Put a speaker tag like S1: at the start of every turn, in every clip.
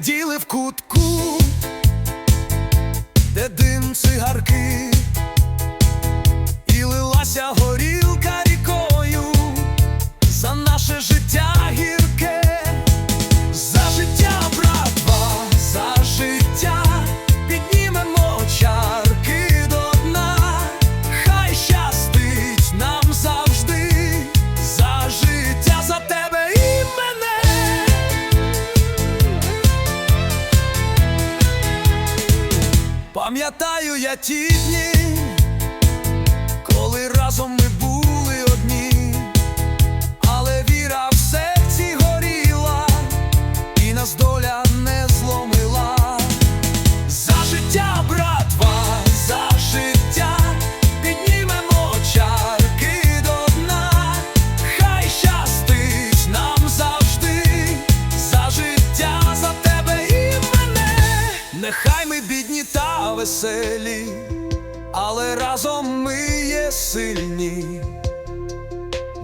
S1: сиділи в кутку. Пам'ятаю я ті дні, коли разом ми були одні, але віра в серці горіла, і нас доля не зломила. За життя, братва, нехай ми бідні та веселі, але разом ми є сильні,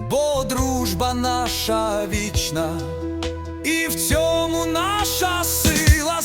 S1: бо дружба наша вічна. І в цьому наша сила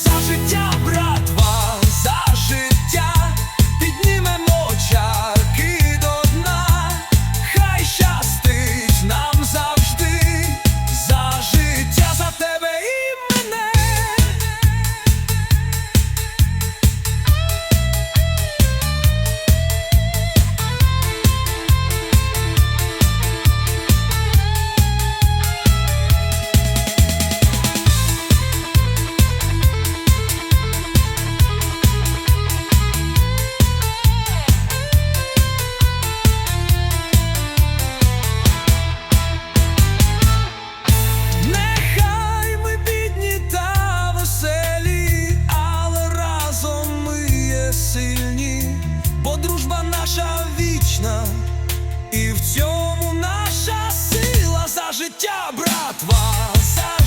S1: життя, братва.